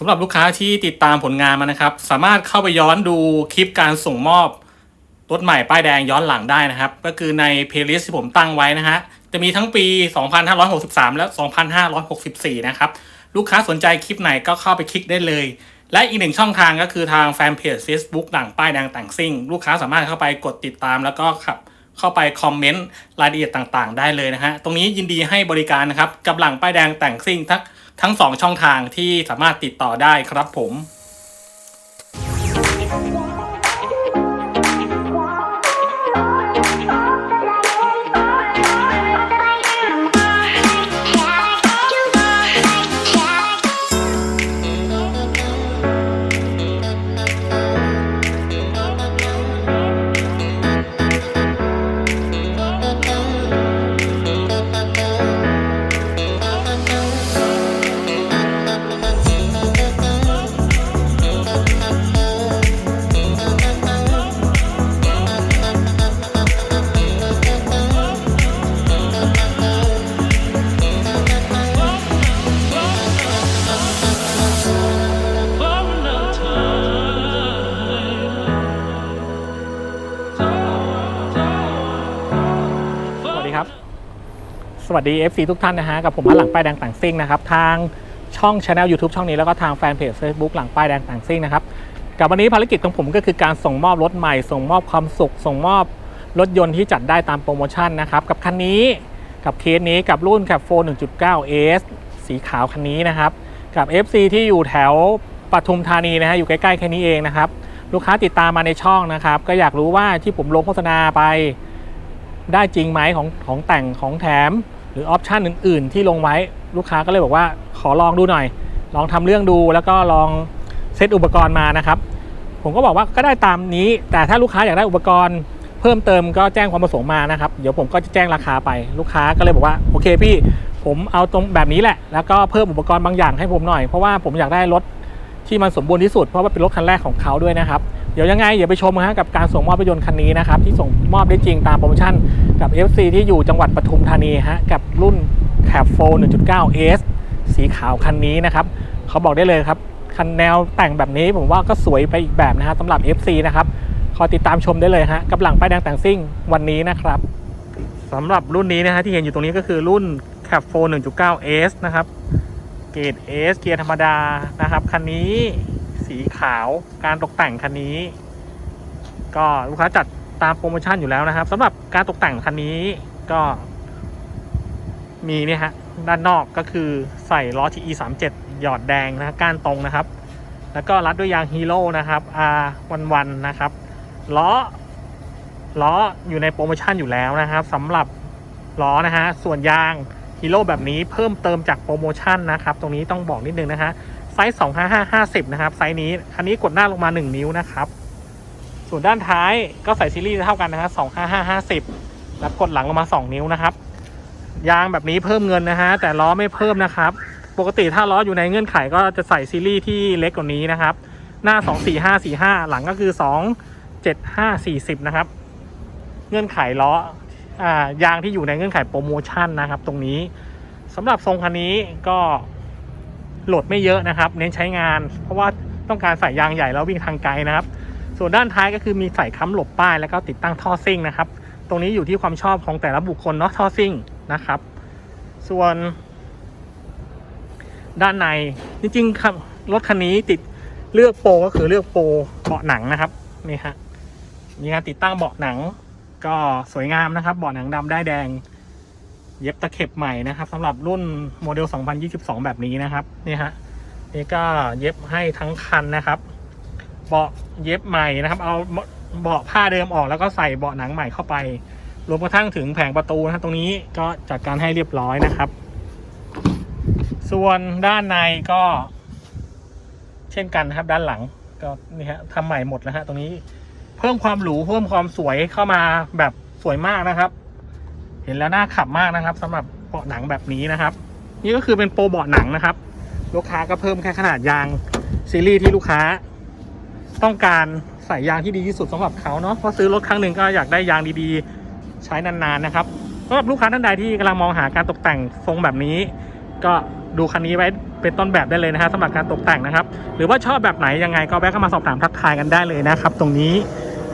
สำหรับลูกค้าที่ติดตามผลงานมานะครับ สามารถเข้าไปย้อนดูคลิปการส่งมอบรถใหม่ป้ายแดงย้อนหลังได้นะครับ ก็คือในเพลย์ลิสต์ที่ผมตั้งไว้นะฮะจะมีทั้งปี 2563 และ 2564 นะครับ ลูกค้าสนใจคลิปไหนก็เข้าไปคลิกได้เลย และอีกหนึ่งช่องทางก็คือทางแฟนเพจ Facebook หลังป้ายแดงแต่งซิ่ง ลูกค้าสามารถเข้าไปกดติดตามแล้วก็ขับเข้าไปคอมเมนต์รายละเอียดต่างๆ ได้เลยนะฮะ ตรงนี้ยินดีให้บริการนะครับกับหลังป้ายแดงแต่งซิ่งทั้ง ทั้งสองช่องทางที่สามารถติดต่อได้ครับผม สวัสดี FC ทุกท่านนะฮะกับผมหลังป้ายแดงต่างซิ่งนะครับทางช่อง Channel YouTube ช่องนี้แล้วก็ทางแฟนเพจ Facebook หลังป้ายแดงต่างซิ่งนะครับกับวันนี้ภารกิจของผมก็คือการส่งมอบรถใหม่ ส่งมอบความสุข ส่งมอบรถยนต์ที่จัดได้ตามโปรโมชั่นนะครับกับคันนี้กับเคสนี้กับรุ่น Cap 4 1.9 S สีขาวคันนี้นะครับกับ FC ที่อยู่แถวปทุมธานีนะฮะอยู่ใกล้ๆแค่นี้เองนะครับลูกค้าติดตามมาในช่องนะครับก็อยากรู้ว่าที่ผมลงโฆษณาไปได้จริงไหมของของแต่งของแถม หรือออปชันอื่น ๆ ที่ลงไว้ลูกค้าก็เลยบอกว่าขอลองดูหน่อย ลองทำเรื่องดูแล้วก็ลองเซตอุปกรณ์มานะครับ ผมก็บอกว่าก็ได้ตามนี้ แต่ถ้าลูกค้าอยากได้อุปกรณ์ เพิ่มเติมก็แจ้งความประสงค์มานะครับ เดี๋ยวผมก็จะแจ้งราคาไปลูกค้าก็เลยบอกว่าโอเคพี่ผมเอาตรงแบบนี้แหละ แล้วก็เพิ่มอุปกรณ์บางอย่างให้ผมหน่อยเพราะว่าผมอยากได้รถที่มันสมบูรณ์ที่สุดเพราะว่าเป็นรถคันแรกของเขาด้วยนะครับ เดี๋ยวยังไงเดี๋ยวไปชมนะฮะกับการส่งมอบรถยนต์คันนี้นะครับที่ส่งมอบได้จริงตามโปรโมชั่นกับ FC ที่อยู่จังหวัดปทุมธานีฮะกับรุ่น c a b 4 1.9 S สีขาวคันนี้นะครับเขาบอกได้เลยครับคันแนวแต่งแบบนี้ผมว่าก็สวยไปอีกแบบนะฮะสำหรับ FC นะครับคอยติดตามชมได้เลยฮะกับหลังป้ายแดงแต่งซิ่งวันนี้นะครับสำหรับรุ่นนี้นะฮะที่เห็นอยู่ตรงนี้ก็คือรุ่น c a b 4 1.9 S นะครับ เกรด S เกียร์ธรรมดานะครับ คันนี้ สีขาวการตกแต่งคันนี้ ก็ลูกค้าจัดตามโปรโมชั่นอยู่แล้วนะครับสำหรับการตกแต่งคันนี้ก็ มีเนี่ยฮะด้านนอกก็คือใส่ล้อ TE 3 7หยอดแดงนะก้านตรงนะครับ แล้วก็รัดด้วยยางฮีโร่นะครับ R วันวันนะครับล้อล้ออยู่ในโปรโมชั่นอยู่แล้วนะครับสำหรับล้อนะฮะส่วนยางฮีโร่แบบนี้เพิ่มเติมจากโปรโมชั่นนะครับ ตรงนี้ต้องบอกนิดนึงนะฮะ ไซส์ 25550 นะครับ ไซส์นี้คันนี้กดหน้าลงมา 1 นิ้วนะครับ ส่วนด้านท้ายก็ใส่ซีรีส์เท่ากันนะฮะ25550 แล้วกดหลังลงมา 2 นิ้วนะครับ ยางแบบนี้เพิ่มเงินนะฮะ แต่ล้อไม่เพิ่มนะครับ ปกติถ้าล้ออยู่ในเงื่อนไขก็จะใส่ซีรีส์ที่เล็กกว่านี้นะครับ หน้า 24545 หลังก็คือ 27540 นะครับ เงื่อนไขล้ออ่ายางที่อยู่ในเงื่อนไขโปรโมชั่นนะครับ ตรงนี้สำหรับทรงคันนี้ก็ โหลดไม่เยอะนะครับ เน้นใช้งาน เพราะว่าต้องการใส่ยางใหญ่แล้ววิ่งทางไกลนะครับ ส่วนด้านท้ายก็คือมีใส่ค้ำหลบป้ายแล้วก็ติดตั้งท่อซิ่งนะครับ ตรงนี้อยู่ที่ความชอบของแต่ละบุคคลเนาะท่อซิ่งนะครับ ส่วนด้านในจริงๆครับรถคันนี้ติดเลือกโปรก็คือเลือกโปรเบาะหนังนะครับนี่ฮะมีการติดตั้งเบาะหนังก็สวยงามนะครับ เบาะหนังดำได้แดง เย็บตะเข็บใหม่นะครับสำหรับรุ่นโมเดล 2022 แบบนี้นะครับนี่ฮะนี่ก็เย็บให้ทั้งคันนะครับเบาะเย็บใหม่นะครับ เอาเบาะผ้าเดิมออกแล้วก็ใส่เบาะหนังใหม่เข้าไป รวมกระทั่งถึงแผงประตูนะรตรงนี้ก็จัดการให้เรียบร้อยนะครับ ส่วนด้านในก็ เช่นกันนะครับ ด้านหลังก็นี่ฮะทำใหม่หมดแล้วฮะตรงนี้ เพิ่มความหรูเพิ่มความสวยเข้ามาแบบสวยมากนะครับ เห็นแล้วน่าขับมากนะครับสำหรับเบาะหนังแบบนี้นะครับ นี่ก็คือเป็นโปรเบาะหนังนะครับ ลูกค้าก็เพิ่มแค่ขนาดยางซีรีส์ที่ลูกค้า ต้องการใส่ยางที่ดีที่สุดสำหรับเขาเนาะเพราะซื้อรถครั้งหนึ่งก็อยากได้ยางดีๆ ใช้นานๆนะครับสำหรับลูกค้าท่านใดที่กำลังมองหาการตกแต่งทรงแบบนี้ ก็ดูคันนี้ไว้เป็นต้นแบบได้เลยนะฮะสำหรับการตกแต่งนะครับ หรือว่าชอบแบบไหนยังไงก็แวะเข้ามาสอบถามทักทายกันได้เลยนะครับ ตรงนี้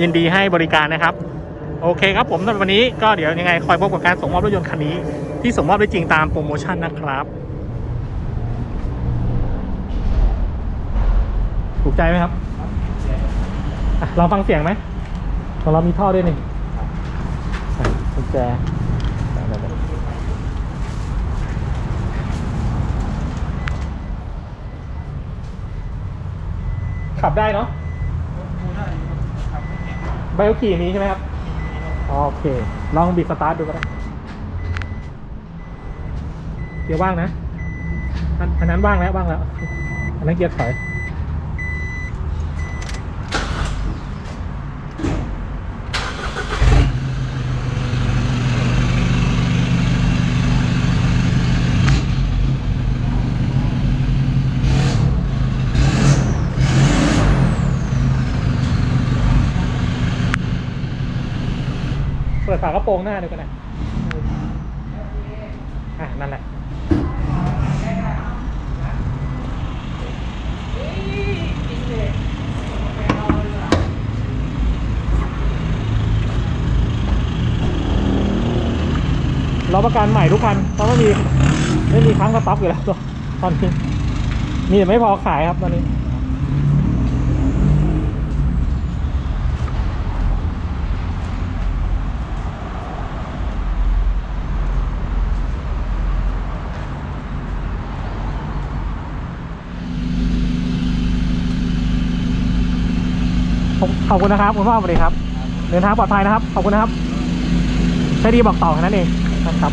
ยินดีให้บริการนะครับ โอเคครับผมสำหรับวันนี้ก็เดี๋ยวยังไงคอยพบกับการส่งมอบรถยนต์คันนี้ ที่ส่งมอบได้จริงตามโปรโมชั่นนะครับถูกใจไหมครับอะลองฟังเสียงไหมของเรามีท่อด้วยนี่อะกุญแจขับได้เนาะใบขับขี่มีใช่ไหมครับ โอเค ลองบีบสตาร์ทดูก็ได้เกียร์ว่างนะ อันนั้นว่างแล้วว่างแล้ว อันนั้นเกียร์ถอย ระโปรงหน้าดูกันนะอะนั่นแหละเราประกันใหม่ทุกคันเพราะไม่มีไม่มีค้างสต็อกอยู่แล้วตอนนี้มีแต่ไม่พอขายครับตอนนี้ ผมขอบคุณนะครับ คุณพ่อสวัสดีครับเดินทางปลอดภัยนะครับ ขอบคุณนะครับใช้ดีบอกต่อแค่นั้นเองนะครับ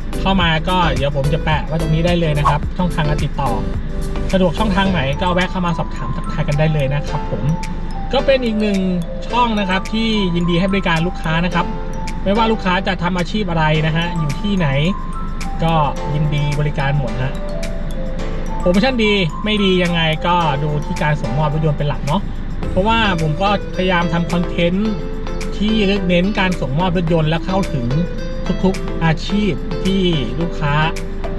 เข้ามาก็เดี๋ยวผมจะแปะไว้ตรงนี้ได้เลยนะครับ ช่องทางการติดต่อ สะดวกช่องทางไหนก็แวะเข้ามาสอบถามทักทายกันได้เลยนะครับผมก็เป็นอีกหนึ่งช่องนะครับที่ยินดีให้บริการลูกค้านะครับ ไม่ว่าลูกค้าจะทำอาชีพอะไรนะฮะอยู่ที่ไหน ก็ยินดีบริการหมดฮะโปรโมชั่นดีไม่ดียังไงก็ดูที่การส่งมอบรถยนต์เป็นหลักเนาะเพราะว่าผมก็พยายามทำคอนเทนต์ที่เน้นการส่งมอบรถยนต์และเข้าถึง ทุกๆอาชีพที่ลูกค้า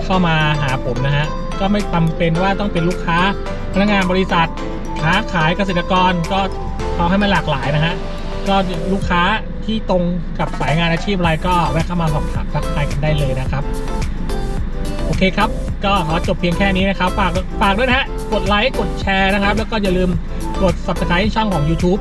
เข้ามาหาผมนะฮะก็ไม่จำเป็นว่าต้องเป็นลูกค้าพนักงานบริษัทค้าขายเกษตรกรก็เอาให้มันหลากหลายนะฮะก็ลูกค้าที่ตรงกับสายงานอาชีพอะไรก็แวะเข้ามาสอบถามทักทายกันได้เลยนะครับโอเคครับ ก็ขอจบเพียงแค่นี้นะครับ ฝากฝากด้วยนะฮะกดไลค์กดแชร์นะครับ แล้วก็อย่าลืมกด subscribe ช่องของ YouTube